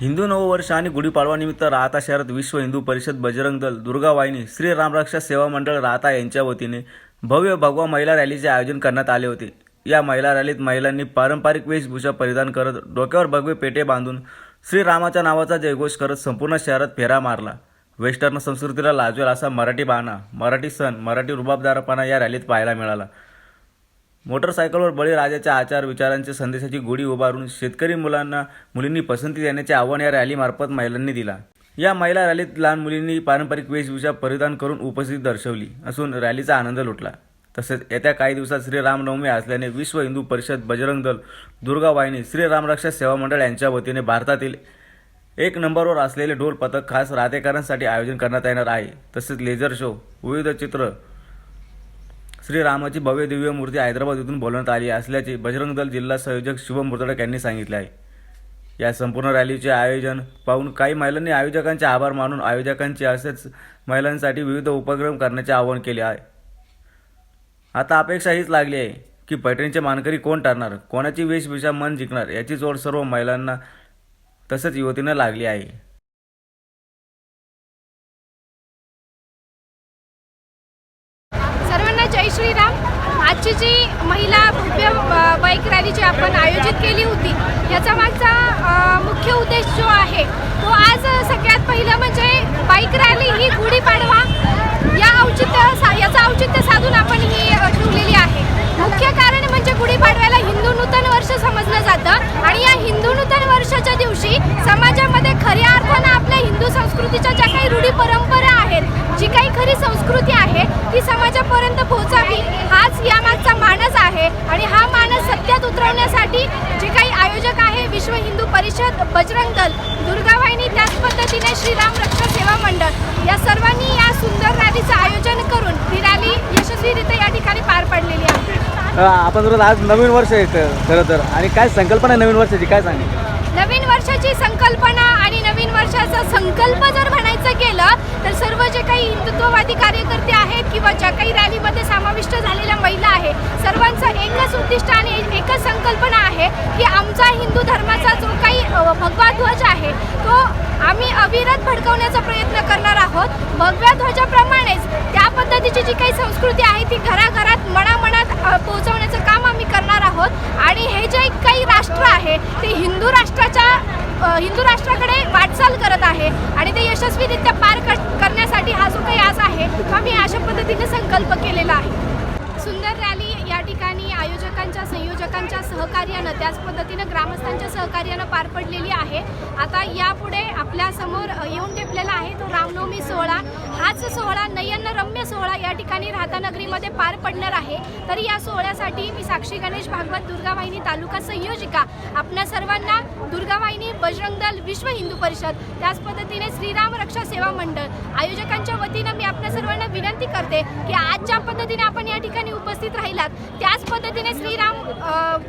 हिंदू नववर्ष आणि गुढीपाडवानिमित्त राहता शहरात विश्व हिंदू परिषद बजरंग दल दुर्गा वाहिनी श्री रामरक्षा सेवा मंडळ राहता यांच्या वतीने भव्य भगवा महिला रॅलीचे आयोजन करण्यात आले होते. या महिला रॅलीत महिलांनी पारंपरिक वेशभूषा परिधान करत डोक्यावर भगवे पेटे बांधून श्रीरामाच्या नावाचा जयघोष करत संपूर्ण शहरात फेरा मारला. वेस्टर्न संस्कृतीला लाजवेल असा मराठी बाणा मराठी सण मराठी रुबाबदारपणा या रॅलीत पाहायला मिळाला. मोटरसायकलवर बळीराजाच्या आचार विचारांच्या संदेशाची गोडी उभारून शेतकरी मुलांना मुलींनी पसंती देण्याचे आव्हान या रॅलीमार्फत महिलांनी दिला. या महिला रॅलीत लहान मुलींनी पारंपरिक वेशभूषा परिधान करून उपस्थिती दर्शवली असून रॅलीचा आनंद लुटला. तसेच येत्या काही दिवसात श्रीरामनवमी असल्याने विश्व हिंदू परिषद बजरंग दल दुर्गा वाहिनी श्रीरामरक्षा सेवा मंडळ यांच्या वतीने भारतातील एक नंबरवर असलेले ढोल पथक खास राहतेकरांसाठी आयोजन करण्यात येणार आहे. तसेच लेझर शो विविध चित्र श्रीरामाची भव्य दिव्य मूर्ती हैदराबाद येथून बोलवण्यात आली असल्याचे बजरंग दल जिल्हा संयोजक शुभम मुर्तडक यांनी सांगितले आहे. या संपूर्ण रॅलीचे आयोजन पाहून काही महिलांनी आयोजकांचे आभार मानून आयोजकांचे असेच महिलांसाठी विविध उपक्रम करण्याचे आवाहन केले आहे. आता अपेक्षा हीच लागली आहे की पैठणीचे मानकरी कोण ठरणार कोणाची वेशभूषा मन जिंकणार याची जोड सर्व महिलांना तसंच युवतींना लागली आहे. जय श्रीराम. आजची जी महिला भव्य बाईक रॅली जी आपण आयोजित केली होती याचा मागचा मुख्य उद्देश जो आहे तो आज सगळ्यात पहिलं म्हणजे बाईक रॅली ही गुढीपाडवा या औचित्य सा याचं औचित्य साधून आपण ही ठेवलेली आहे. मुख्य कारण म्हणजे गुढीपाडव्याला हिंदू नूतन वर्ष समजलं जातं आणि या हिंदू नूतन वर्षाच्या दिवशी समाजामध्ये खऱ्या अर्थानं आपल्या हिंदू संस्कृतीच्या ज्या काही रूढी परंपरा आहेत जी काही खरी संस्कृती आहे ती समाजापर्यंत पोहोचावी हाच यामागचा मानस आहे. आणि हा मानस सत्यात उतरवण्यासाठी जे काही आयोजक आहे विश्व हिंदू परिषद बजरंग दल दुर्गा वाहिनी त्याच पद्धतीने श्रीराम रक्षा सेवा मंडळ या सर्वांनी या सुंदर रॅलीचं आयोजन करून ही रॅली यशस्वीरित्या या ठिकाणी पार पडलेली आहे. आपण जर आज नवीन वर्ष ख- खरं तर. आणि काय संकल्पना नवीन वर्षाची? काय सांगेल? नवीन वर्षाची संकल्पना आणि नवीन वर्षाचा संकल्प जर म्हणायचं गेलं तर सर्व काही हिंदुत्ववादी कार्यकर्ते आहेत किंवा ज्या काही रॅलीमध्ये समाविष्ट झालेल्या महिला आहे सर्वांचं एकच उद्दिष्ट आणि एकच संकल्पना आहे की आमचा हिंदू धर्माचा जो काही भगवा ध्वज आहे तो आम्ही अविरत भडकवण्याचा प्रयत्न करणार आहोत. भगव्या ध्वजाप्रमाणेच त्या पद्धतीची जी काही संस्कृती आहे ती घराघरात मनामनात पोहोचवण्याचं काम आम्ही करणार आहोत. आणि हे जे काही राष्ट्र आहे ते हिंदू राष्ट्राच्या हिंदू राष्ट्राकडे वाटचाल करत आहे. आणि ते यशस्वीरित्या पार कर- करण्यासाठी हा जो काही आज आहे तो आम्ही अशा पद्धतीने संकल्प केलेला आहे. सुंदर रॅली या ठिकाणी आयोजकांच्या संयोजकांच्या सहकार्यानं त्याच पद्धतीनं ग्रामस्थांच्या सहकार्यानं पार पडलेली आहे. आता यापुढे आपल्यासमोर येऊन टेपलेला आहे तो रामनवमी सोहळा. हाच सोहळा नयनरम्य सोहळा या ठिकाणी राधानगरीमध्ये पार पडणार आहे. तर या सोहळ्यासाठी मी साक्षी गणेश भागवत दुर्गा वाहिनी तालुका संयोजिका. आपल्या सर्वांना दुर्गावाहिनी बजरंग दल विश्व हिंदू परिषद त्याच पद्धतीने श्रीराम रक्षा सेवा मंडळ आयोजकांच्या वतीनं मी आपल्या सर्वांना विनंती करते की आज ज्या पद्धतीने आपण या ठिकाणी उपस्थित राहिलात त्याच पद्धतीने श्रीराम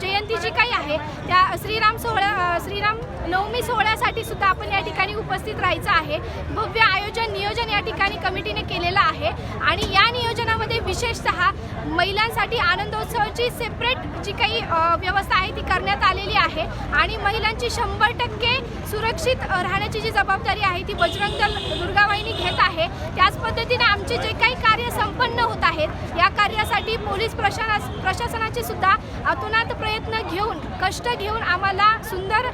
जयंती जी काही आहे त्या श्रीराम सोहळ्या श्रीराम नवमी सोहळ्यासाठी सुद्धा आपण या ठिकाणी उपस्थित राहायचं आहे. भव्य आयोजन नियोजन या ठिकाणी कमिटीने केलेलं आहे आणि या नियोजनामध्ये विशेषतः महिलांसाठी आनंदोत्सवाची सेपरेट जी काही व्यवस्था आहे ती करण्यात आलेली आहे आणि महिलांची शंभर टक्के सुरक्षित राहण्याची जी जबाबदारी आहे ती बजरंग दल दुर्गावाहिनी घेत आहे. त्याच पद्धतीने आमचे जे काही कार्य संपन्न होत आहेत या कार्यासाठी पोलीस प्रशासना प्रशासनाचे सुद्धा अतोनात प्रयत्न घेऊन कष्ट घेऊन आम्हाला सुंदर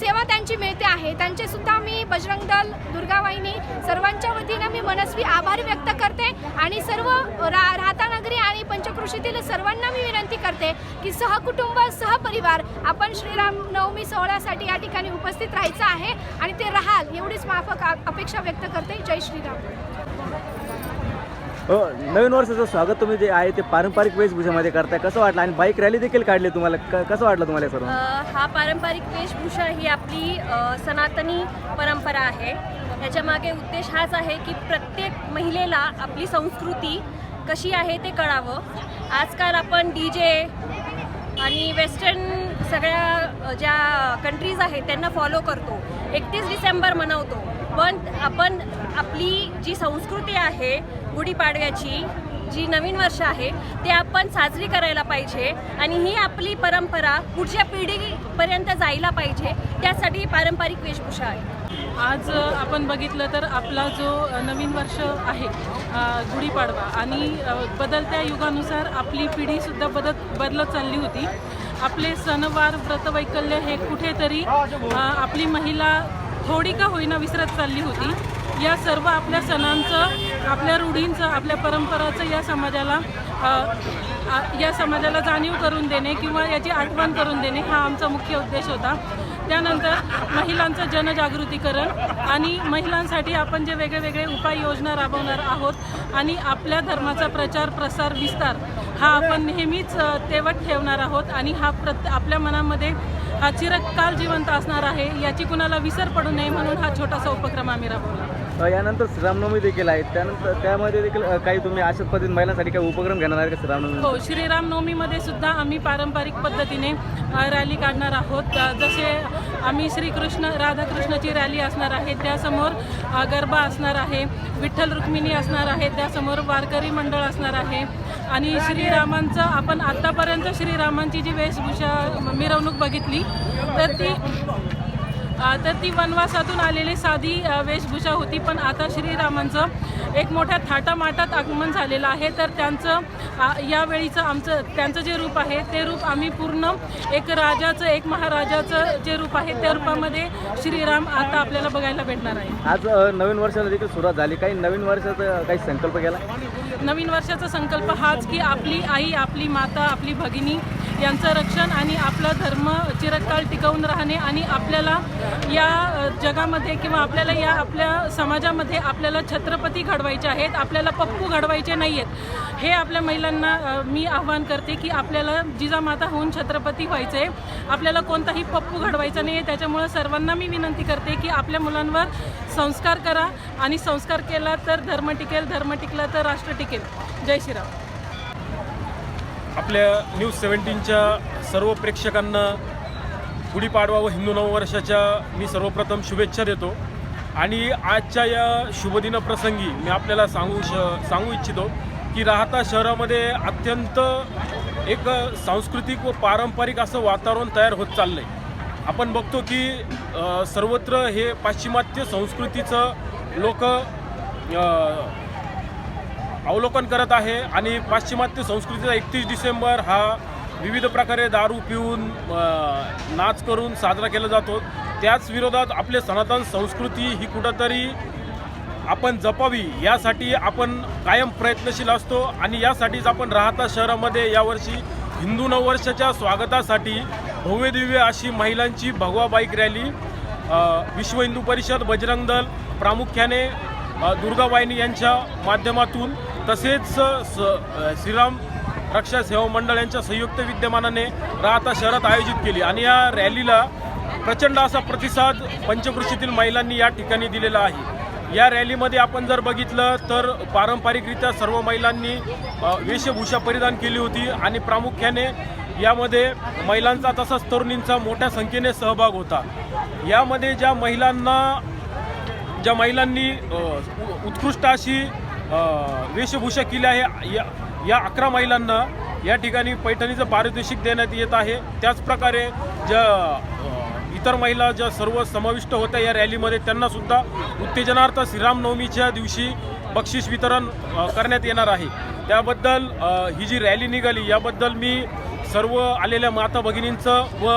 सेवा त्यांची मिळते आहे. त्यांचे सुद्धा मी बजरंग दल दुर्गावाहिनी सर्वांच्या वतीनं मी मनस्वी आभार व्यक्त करते आणि सर्व रा राहतानगरी आणि पंचकृषीतील सर्वांना मी विनंती करते की सहकुटुंब सहपरिवार आपण श्रीराम नवमी सोहळ्यासाठी या ठिकाणी उपस्थित राहायचं आहे आणि ते राहाल एवढीच माफक अपेक्षा व्यक्त करते जय श्रीराम. हो नवीन वर्षाचं स्वागत तुम्ही जे आहे ते पारंपरिक वेशभूषेमध्ये करताय. कसं वाटलं? आणि बाईक रॅली देखील काढली तुम्हाला. कसं वाटलं तुम्हाला सर्व? अ, हा पारंपरिक वेशभूषा ही आपली सनातनी परंपरा आहे. याच्यामागे उद्देश हाच आहे की प्रत्येक महिलेला आपली संस्कृती कशी आहे ते कळावं. आजकाल आपण डी जे आणि वेस्टर्न सगळ्या ज्या कंट्रीज आहेत त्यांना फॉलो करतो. एकतीस डिसेंबर मनवतो. पण आपण आपली जी संस्कृती आहे गुढीपाडव्याची जी नवीन वर्ष आहे ते आपण साजरी करायला पाहिजे आणि ही आपली परंपरा पुढच्या पिढीपर्यंत जायला पाहिजे. त्यासाठी पारंपरिक वेशभूषा आहे. आज आपण बघितलं तर आपला जो नवीन वर्ष आहे गुढीपाडवा आणि बदलत्या युगानुसार आपली पिढीसुद्धा बदत बदलत चालली होती. आपले सणवार व्रतवैकल्य हे कुठेतरी आपली महिला थोडी का होईना विसरत चालली होती. या सर्व आपल्या सणांचं आपल्या रूढींचं आपल्या परंपराचं या समाजाला या समाजाला जाणीव करून देणे किंवा याची आठवण करून देणे हा आमचा मुख्य उद्देश होता. त्यानंतर महिलांचं जनजागृतीकरण आणि महिलांसाठी आपण जे वेगळे वेगळे उपाययोजना राबवणार आहोत आणि आपल्या धर्माचा प्रचार प्रसार विस्तार हा आपण नेहमीच तेवट ठेवणार आहोत आणि हा प्रत आपल्या मनामध्ये हा चिरकाल जिवंत असणार आहे याची कुणाला विसर पडू नये म्हणून हा छोटासा उपक्रम आम्ही राबवला यानंतर श्रीरामनवमी देखील आहे. त्यानंतर त्यामध्ये देखील काही तुम्ही अशाच पद्धतीने महिलांसाठी काही उपक्रम घेणार आहे का श्रीरामनवमी हो श्रीरामनवमीमध्ये सुद्धा आम्ही पारंपरिक पद्धतीने रॅली काढणार आहोत. जसे आम्ही श्रीकृष्ण राधाकृष्णाची रॅली असणार आहे त्यासमोर गरबा असणार आहे विठ्ठल रुक्मिणी असणार आहे त्यासमोर वारकरी मंडळ असणार आहे आणि श्रीरामांचं आपण आत्तापर्यंत श्रीरामांची जी वेशभूषा मिरवणूक बघितली तर ती तर ती वनवासातून आलेली साधी वेशभूषा होती पण आता श्रीरामांचं एक मोठ्या थाटामाटात आगमन झालेलं आहे. तर त्यांचं यावेळीचं आमचं त्यांचं जे रूप आहे ते रूप आम्ही पूर्ण एक राजाचं एक महाराजाचं जे रूप आहे त्या रूपामध्ये श्रीराम आता आपल्याला बघायला भेटणार आहे. आज नवीन वर्षाला देखील सुरुवात झाली. काही नवीन वर्षाचा काही संकल्प केला? नवीन वर्षाचा संकल्प हाच की आपली आई आपली माता आपली भगिनी यांचं रक्षण आणि आपला धर्म चिरकाल टिकवून राहणे आणि आपल्याला या जगामध्ये किंवा आपल्याला या आपल्या समाजामध्ये आपल्याला छत्रपती घडवायचे आहेत आपल्याला पप्पू घडवायचे नाही आहेत हे आपल्या महिलांना मी आव्हान करते की आपल्याला जिजामाता होऊन छत्रपती व्हायचं. आहे आपल्याला कोणताही पप्पू घडवायचा नाही आहे त्याच्यामुळं सर्वांना मी विनंती करते की आपल्या मुलांवर संस्कार करा आणि संस्कार केला तर धर्म टिकेल धर्म टिकला तर राष्ट्र टिकेल. जय श्रीराम. आपल्या न्यूज सेवन्टीनच्या सर्व प्रेक्षकांना गुढीपाडवा व हिंदू नववर्षाच्या मी सर्वप्रथम शुभेच्छा देतो. आणि आजच्या या शुभदिनप्रसंगी मी आपल्याला सांगू श सांगू इच्छितो की राहता शहरामध्ये अत्यंत एक सांस्कृतिक व पारंपरिक असं वातावरण तयार होत चाललं आहे आपण बघतो की सर्वत्र हे पाश्चिमात्य संस्कृतीचं लोक अवलोकन करत आहे आणि पाश्चिमात्य संस्कृतीचा एकतीस डिसेंबर हा विविध प्रकारे दारू पिऊन नाच करून साजरा केला जातो. त्याच विरोधात आपले सनातन संस्कृती ही कुठंतरी आपण जपावी यासाठी आपण कायम प्रयत्नशील असतो आणि यासाठीच आपण राहता शहरामध्ये यावर्षी हिंदू नववर्षाच्या स्वागतासाठी भव्यदिव्य अशी महिलांची भगवा बाईक रॅली विश्व हिंदू परिषद बजरंग दल प्रामुख्याने अ, दुर्गा वाहिनी यांच्या माध्यमातून तसेच स श्रीराम रक्षा सेवा मंडळ यांच्या संयुक्त विद्यमानाने राहता शहरात आयोजित केली. आणि या रॅलीला प्रचंड असा प्रतिसाद पंचकृषीतील महिलांनी या ठिकाणी दिलेला आहे. या रॅलीमध्ये आपण जर बघितलं तर पारंपरिकरित्या सर्व महिलांनी वेशभूषा परिधान केली होती आणि प्रामुख्याने यामध्ये महिलांचा तसाच तरुणींचा मोठ्या संख्येने सहभाग होता. यामध्ये ज्या महिलांना ज्या महिलांनी उ- उत्कृष्ट अशी वेशभूषा केली आहे. या या अकरा महिलांना या ठिकाणी पैठणीचं पारितोषिक देण्यात येत आहे. त्याचप्रकारे ज्या इतर महिला ज्या सर्व समाविष्ट होत्या या रॅलीमध्ये त्यांनासुद्धा उत्तेजनार्थ श्रीरामनवमीच्या दिवशी बक्षीस वितरण करण्यात येणार आहे. त्याबद्दल ही जी रॅली निघाली याबद्दल मी सर्व आलेल्या माता भगिनींचं व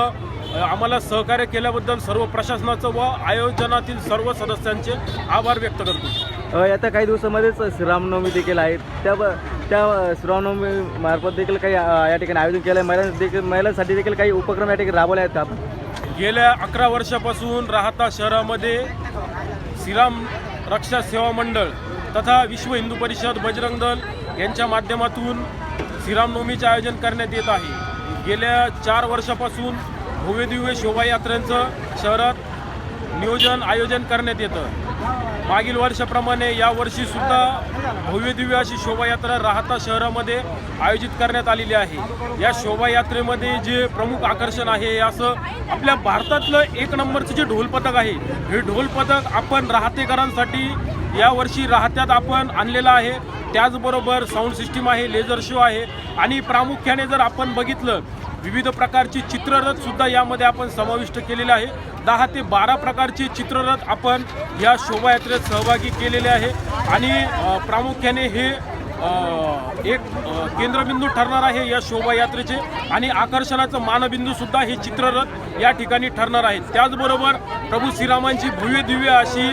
आम्हाला सहकार्य केल्याबद्दल सर्व प्रशासनाचं व आयोजनातील सर्व सदस्यांचे आभार व्यक्त करतो. आता काही दिवसामध्येच श्रीरामनवमी देखील आहे. त्या ब- त्या श्रीरामनवमी मार्फत देखील काही या ठिकाणी आयोजन केलं आहे महिला देखील महिलांसाठी देखील काही उपक्रम या ठिकाणी राबवले आहेत का? आपण गेल्या अकरा वर्षापासून राहता शहरामध्ये श्रीराम रक्षा सेवा मंडळ तथा विश्व हिंदू परिषद बजरंग दल यांच्या माध्यमातून श्रीरामनवमीचे आयोजन करण्यात येत आहे. गेल्या चार वर्षापासून भव्यदिव्य शोभायात्रेचं शहरात नियोजन आयोजन करण्यात येतं. मागील वर्षाप्रमाणे यावर्षीसुद्धा भव्यदिव्य अशी शोभायात्रा राहता शहरामध्ये आयोजित करण्यात आलेली आहे. या शोभायात्रेमध्ये जे प्रमुख आकर्षण आहे असं आपल्या भारतातलं एक नंबरचं जे ढोल पथक आहे हे ढोल पथक आपण राहतेकरांसाठी यावर्षी राहत्यात आपण आणलेलं आहे. त्याचबरोबर साऊंड सिस्टीम आहे लेझर शो आहे. आणि प्रामुख्याने जर आपण बघितलं विविध प्रकारची चित्ररथ सुद्धा यामध्ये आपण समाविष्ट केलेले आहे. दहा ते बारा प्रकारचे चित्ररथ आपण या शोभायात्रेत सहभागी केलेले आहे. आणि प्रामुख्याने हे एक केंद्रबिंदू ठरणार आहे या शोभायात्रेचे आणि आकर्षणाचं मानबिंदूसुद्धा हे चित्ररथ या ठिकाणी ठरणार आहे. त्याचबरोबर प्रभू श्रीरामांची भव्य दिव्य अशी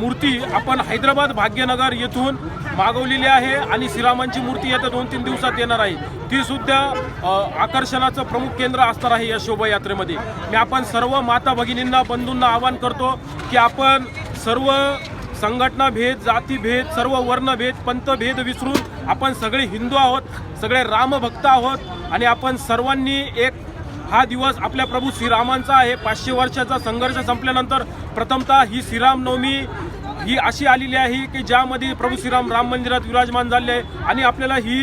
मूर्ती आपण हैदराबाद भाग्यनगर येथून मागवलेली आहे आणि श्रीरामांची मूर्ती येत्या दोन तीन दिवसात येणार आहे. ती सुद्धा आकर्षणाचं प्रमुख केंद्र असणार आहे या शोभायात्रेमध्ये. मी आपण सर्व माता भगिनींना बंधूंना आवाहन करतो की आपण सर्व संघटना भेद जातीभेद सर्व वर्णभेद पंथभेद विसरून आपण सगळे हिंदू आहोत सगळे रामभक्त आहोत आणि आपण सर्वांनी एक हा दिवस आपल्या प्रभू श्रीरामांचा आहे. पाचशे वर्षाचा संघर्ष संपल्यानंतर प्रथमतः ही श्रीरामनवमी ही अशी आलेली आहे की ज्यामध्ये प्रभू श्रीराम राम मंदिरात विराजमान झाले आहे आणि आपल्याला ही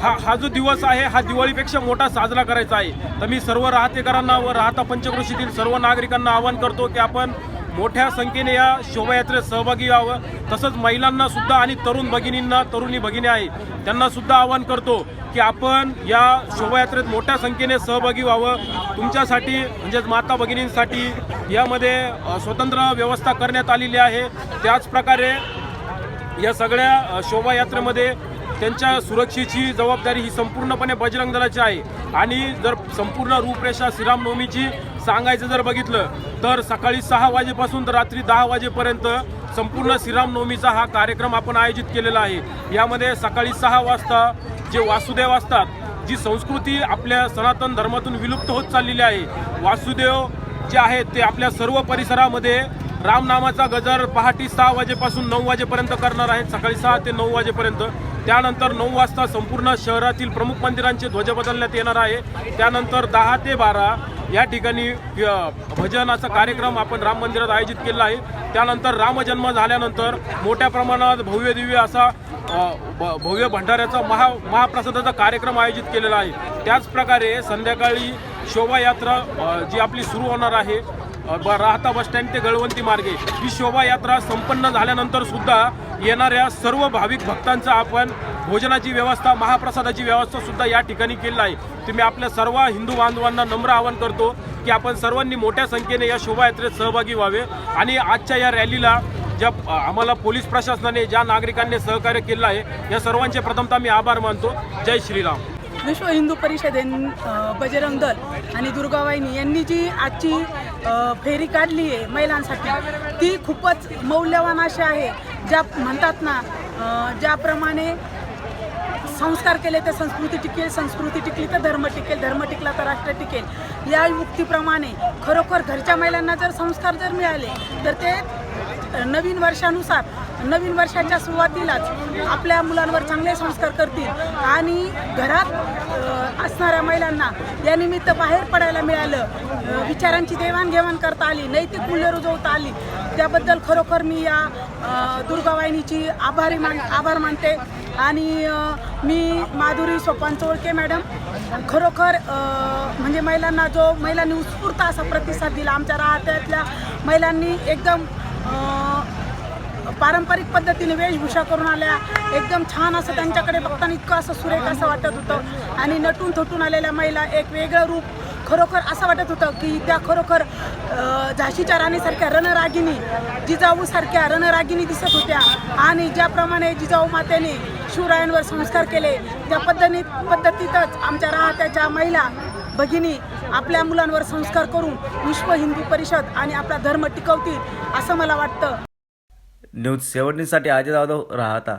हा हा जो दिवस आहे हा दिवाळीपेक्षा मोठा साजरा करायचा आहे. तर मी सर्व राहतेकरांना व राहता पंचक्रोशीतील सर्व नागरिकांना आवाहन करतो की आपण मोठ्या संख्येने या शोभायात्रेत सहभागी व्हावं. तसंच महिलांना सुद्धा आणि तरुण भगिनींना तरुणी भगिनी आहे त्यांना सुद्धा आवाहन करतो की आपण या शोभायात्रेत मोठ्या संख्येने सहभागी व्हावं. तुमच्यासाठी म्हणजेच माता भगिनींसाठी यामध्ये स्वतंत्र व्यवस्था करण्यात आलेली आहे. त्याचप्रकारे या सगळ्या शोभायात्रेमध्ये त्यांच्या सुरक्षेची जबाबदारी ही संपूर्णपणे बजरंग दलाची आहे. आणि जर संपूर्ण रूपरेषा श्रीरामनवमीची सांगायचं जर बघितलं तर सकाळी सहा वाजेपासून तर रात्री दहा वाजेपर्यंत संपूर्ण श्रीरामनवमीचा हा कार्यक्रम आपण आयोजित केलेला आहे. यामध्ये सकाळी सहा वाजता जे वासुदेव असतात जी संस्कृती आपल्या सनातन धर्मातून विलुप्त होत चाललेली आहे वासुदेव जे आहेत ते आपल्या सर्व परिसरामध्ये रामनामाचा गजर पहाटे सहा वाजेपासून नऊ वाजेपर्यंत करणार आहेत सकाळी सहा ते नऊ वाजेपर्यंत. त्यानंतर नऊ वाजता संपूर्ण शहरातील प्रमुख मंदिरांचे ध्वज बदलण्यात येणार आहे. त्यानंतर दहा ते बारा या ठिकाणी भजनाचा कार्यक्रम आपण राम मंदिरात आयोजित केला आहे. त्यानंतर रामजन्म झाल्यानंतर मोठ्या प्रमाणात भव्य दिव्य असा भ- भव्य भंडाऱ्याचा महा महाप्रसादाचा कार्यक्रम आयोजित केलेला आहे. त्याचप्रकारे संध्याकाळी शोभायात्रा जी आपली सुरू होणार आहे ब राहता बसस्टँड ते गळवंती मार्गे ही शोभायात्रा संपन्न झाल्यानंतर सुद्धा येणाऱ्या सर्व भाविक भक्तांचा आपण भोजनाची व्यवस्था महाप्रसादाची व्यवस्था सुद्धा या ठिकाणी केलेली आहे. तर मी आपल्या सर्व हिंदू बांधवांना नम्र आवाहन करतो की आपण सर्वांनी मोठ्या संख्येने या शोभायात्रेत सहभागी व्हावे. आणि आजच्या या रॅलीला ज्या आम्हाला पोलीस प्रशासनाने ज्या नागरिकांनी सहकार्य केलं आहे या सर्वांचे प्रथमतः मी आभार मानतो. जय श्रीराम. विश्व हिंदू परिषदेन बजरंग दल आणि दुर्गावाहिनी यांनी जी आजची फेरी काढली आहे महिलांसाठी ती खूपच मौल्यवान अशी आहे. ज्या म्हणतात ना ज्याप्रमाणे संस्कार केले तर संस्कृती टिकेल संस्कृती टिकली तर धर्म टिकेल धर्म टिकला तर राष्ट्र टिकेल. या युक्तीप्रमाणे खरोखर घरच्या महिलांना जर संस्कार जर मिळाले तर ते नवीन वर्षानुसार नवीन वर्षाच्या सुरुवातीलाच आपल्या मुलांवर चांगले संस्कार करतील. आणि घरात असणाऱ्या महिलांना यानिमित्त बाहेर पडायला मिळालं. विचारांची देवाणघेवाण करता आली नैतिक मूल्य रुजवता आली. त्याबद्दल खरोखर मी या दुर्गावाहिनीची आभारी मान आभार मानते. आणि मी माधुरी सोपान चोळके मॅडम खरोखर म्हणजे महिलांना जो महिलांनी उत्स्फूर्त असा प्रतिसाद दिला आमच्या राहत्यातल्या महिलांनी एकदम पारंपरिक पद्धतीने वेशभूषा करून आल्या. एकदम छान असं त्यांच्याकडे बघताना इतकं असं सुरेख असं वाटत होतं. आणि नटून थटून आलेल्या महिला एक वेगळं रूप खरोखर असं वाटत होतं की त्या खरोखर झाशीच्या राणीसारख्या रणरागिनी जिजाऊसारख्या रणरागिनी दिसत होत्या. आणि ज्याप्रमाणे जिजाऊ मातेने शिवरायांवर संस्कार केले त्या पद्धती पद्धतीतच आमच्या राहत्याच्या महिला भगिनी आपल्या मुलांवर संस्कार करून विश्व हिंदू परिषद आणि आपला धर्म टिकवतील असं मला वाटतं. न्यूज सेव्हन्टीनसाठी अजय जाधव राहता.